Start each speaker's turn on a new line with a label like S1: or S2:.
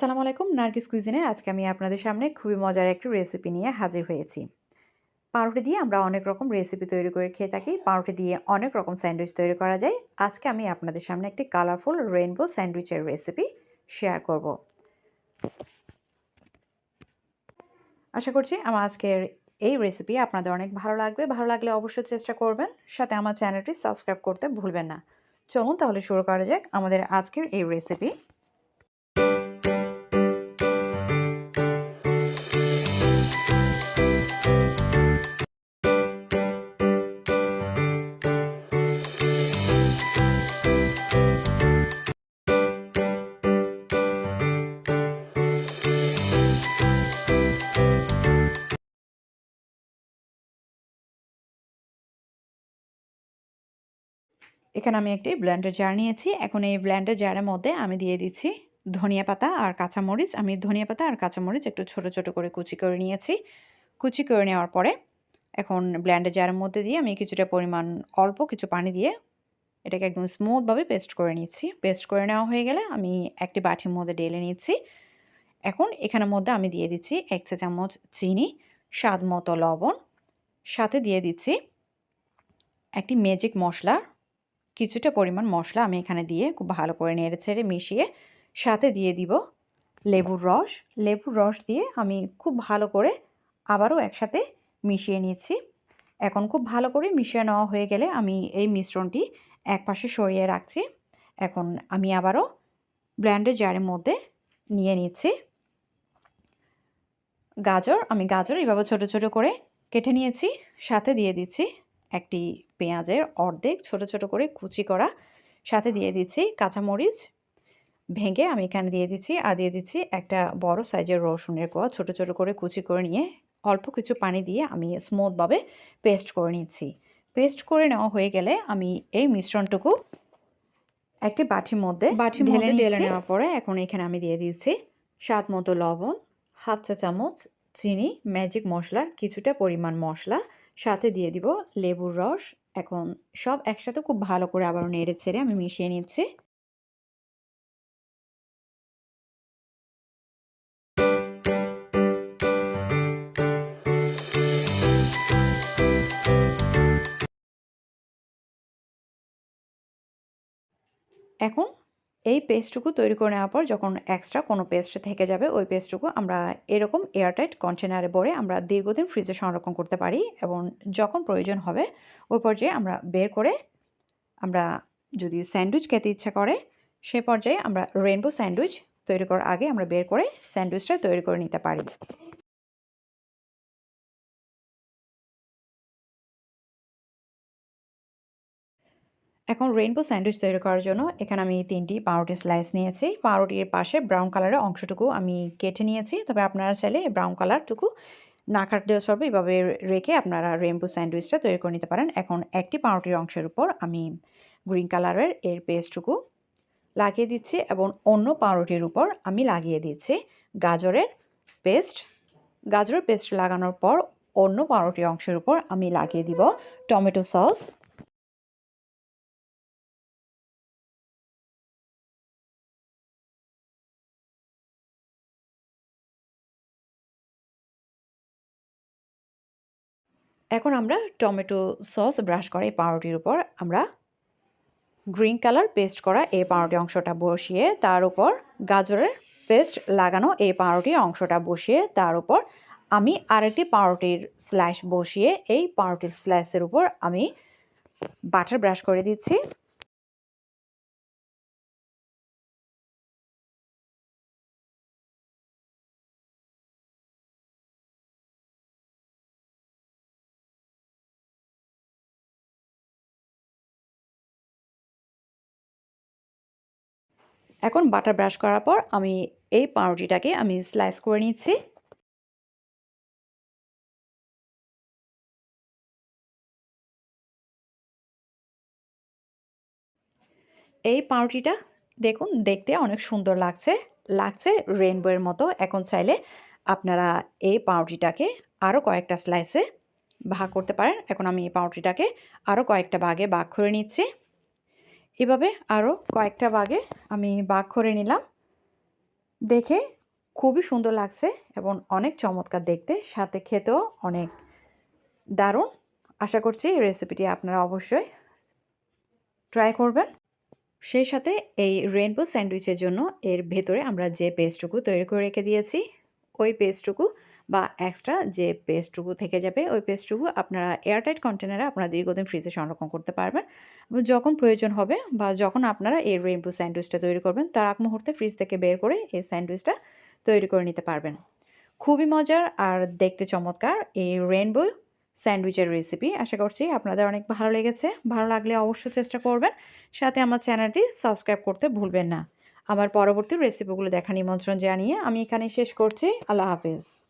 S1: আসসালামু আলাইকুম, নার্গিস কুইজিনে আজকে আমি আপনাদের সামনে খুবই মজার একটি রেসিপি নিয়ে হাজির হয়েছি। পাউরুটি দিয়ে আমরা অনেক রকম রেসিপি তৈরি করে খেয়ে থাকি। পাউরুটি দিয়ে অনেক রকম স্যান্ডউইচ তৈরি করা যায়। আজকে আমি আপনাদের সামনে একটি কালারফুল রেইনবো স্যান্ডউইচের রেসিপি শেয়ার করব। আশা করছি আমার আজকের এই রেসিপি আপনাদের অনেক ভালো লাগবে। ভালো লাগলে অবশ্যই চেষ্টা করবেন। সাথে আমার চ্যানেলটি সাবস্ক্রাইব করতে ভুলবেন না। চলুন তাহলে শুরু করা যাক আমাদের আজকের এই রেসিপি এখানে আমি একটি ব্ল্যান্ডার জার নিয়েছি। এখন এই ব্ল্যান্ডার জারের মধ্যে আমি দিয়ে দিচ্ছি ধনিয়া পাতা আর কাঁচামরিচ। আমি ধনিয়া পাতা আর কাঁচামরিচ একটু ছোট ছোট করে কুচি করে নিয়েছি। কুচি করে নেওয়ার পরে এখন ব্ল্যান্ডার জারের মধ্যে দিয়ে আমি কিছুটা পরিমাণ অল্প কিছু পানি দিয়ে এটাকে একদম স্মুথভাবে পেস্ট করে নিচ্ছি। পেস্ট করে নেওয়া হয়ে গেলে আমি একটি বাটির মধ্যে ঢেলে নিচ্ছি। এখন এখানের মধ্যে আমি দিয়ে দিচ্ছি এক চা চামচ চিনি, স্বাদ মতো লবণ। সাথে দিয়ে দিচ্ছি একটি ম্যাজিক মশলা কিছুটা পরিমাণ মশলা আমি এখানে দিয়ে খুব ভালো করে নেড়ে ছেড়ে মিশিয়ে সাথে দিয়ে দিব লেবুর রস। লেবুর রস দিয়ে আমি খুব ভালো করে আবারও একসাথে মিশিয়ে নিচ্ছি এখন খুব ভালো করে মিশিয়ে নেওয়া হয়ে গেলে আমি এই মিশ্রণটি এক পাশে সরিয়ে রাখছি। এখন আমি আবারও ব্ল্যান্ডের জারের মধ্যে নিয়ে নিচ্ছি। গাজর, আমি গাজর এভাবে ছোট ছোট করে কেটে নিয়েছি, সাথে দিয়ে দিচ্ছি। একটি পেঁয়াজের অর্ধেক ছোট ছোট করে কুচি করা। সাথে দিয়ে দিচ্ছি কাঁচামরিচ। ভেঙে আমি এখানে দিয়ে দিচ্ছি আর দিয়ে দিচ্ছি একটা বড় সাইজের রসুনের কোয়া। ছোট ছোট করে কুচি করে নিয়ে অল্প কিছু পানি দিয়ে আমি স্মুথভাবে পেস্ট করে নিচ্ছি। পেস্ট করে নেওয়া হয়ে গেলে আমি এই মিশ্রণটুকু একটি বাটির মধ্যে বাটির মধ্যে ঢেলে নেওয়ার পরে এখন এখানে আমি দিয়ে দিচ্ছি স্বাদ মতো লবণ হাফ চা চামচ চিনি ম্যাজিক মশলার কিছুটা পরিমাণ মশলা। সাথে দিয়ে দিব লেবুর রস। এখন সব একসাথে খুব ভালো করে আবার নেড়ে ছেড়ে আমি মিশিয়ে নিচ্ছি। এখন এই পেস্টটুকু তৈরি করে নেওয়ার পর যখন এক্সট্রা কোনো পেস্ট থেকে যাবে, ওই পেস্টটুকু আমরা এরকম এয়ারটাইট কন্টেনারে ভরে আমরা দীর্ঘদিন ফ্রিজে সংরক্ষণ করতে পারি এবং যখন প্রয়োজন হবে, ওই পর্যায়ে আমরা বের করে আমরা যদি স্যান্ডউইচ খেতে ইচ্ছা করে, সে পর্যায়ে আমরা রেনবো স্যান্ডউইচ তৈরি করার আগে আমরা বের করে স্যান্ডউইচটা তৈরি করে নিতে পারি। এখন রেইনবো স্যান্ডউইচ তৈরি করার জন্য এখানে আমি তিনটি পাউরুটি স্লাইস নিয়েছি। পাউরুটির পাশে ব্রাউন কালারের অংশটুকু আমি কেটে নিয়েছি। তবে আপনারা চাইলে ব্রাউন কালারটুকু না কাটলেও চলবে। এভাবে রেখে আপনারা রেইনবো স্যান্ডউইচটা তৈরি করে নিতে পারেন। এখন একটি পাউরুটির অংশের উপর আমি গ্রিন কালারের এর পেস্টটুকু লাগিয়ে দিচ্ছি এবং অন্য পাউরুটির উপর আমি লাগিয়ে দিচ্ছি গাজরের পেস্ট গাজরের পেস্ট লাগানোর পর অন্য পাউরুটির অংশের উপর আমি লাগিয়ে দিব টমেটো সস এখন আমরা টমেটো সস ব্রাশ করা এই পাউরুটির উপর, আমরা গ্রিন কালার পেস্ট করা এই পাউরুটি অংশটা বসিয়ে তার উপর গাজরের পেস্ট লাগানো এই পাউরুটি অংশটা বসিয়ে তার উপর আমি আরেকটি পাউরুটির স্ল্যাশ বসিয়ে এই পাউরুটির স্ল্যাশের উপর আমি বাটার ব্রাশ করে দিচ্ছি। এখন বাটার ব্রাশ করার পর আমি এই পাউরুটিটাকে আমি স্লাইস করে নিচ্ছি। এই পাউরুটিটা দেখুন, দেখতে অনেক সুন্দর লাগছে। লাগছে রেনবোয়ের মতো। এখন চাইলে আপনারা এই পাউরুটিটাকে আরও কয়েকটা স্লাইসে ভাগ করতে পারেন। এখন আমি এই পাউরুটিটাকে আরও কয়েকটা ভাগে ভাগ করে নিচ্ছি। এভাবে আরও কয়েকটা বাগে আমি বাঘ করে নিলাম। দেখে খুবই সুন্দর লাগছে এবং অনেক চমৎকার দেখতে। সাথে খেতেও অনেক দারুণ। আশা করছি রেসিপিটি আপনারা অবশ্যই ট্রাই করবেন। সেই সাথে এই রেনবো স্যান্ডউইচের জন্য এর ভেতরে আমরা যে পেস্টটুকু তৈরি করে রেখে দিয়েছি, ওই পেস্টটুকু বা এক্সট্রা যে পেস্টটুকু থেকে যাবে, ওই পেস্টটুকু আপনারা এয়ারটাইট কন্টেনারে আপনারা দীর্ঘদিন ফ্রিজে সংরক্ষণ করতে পারবেন। যখন প্রয়োজন হবে বা যখন আপনারা এই রেনবো স্যান্ডউইচটা তৈরি করবেন, তার আগ মুহূর্তে ফ্রিজ থেকে বের করে এই স্যান্ডউইচটা তৈরি করে নিতে পারবেন। খুবই মজার আর দেখতে চমৎকার এই রেনবো স্যান্ডউইচের রেসিপি আশা করছি আপনাদের অনেক ভালো লেগেছে। ভালো লাগলে অবশ্যই চেষ্টা করবেন। সাথে আমার চ্যানেলটি সাবস্ক্রাইব করতে ভুলবেন না। আমার পরবর্তী রেসিপিগুলো দেখা নিমন্ত্রণ জানিয়ে আমি এখানে শেষ করছি। আল্লাহ হাফিজ।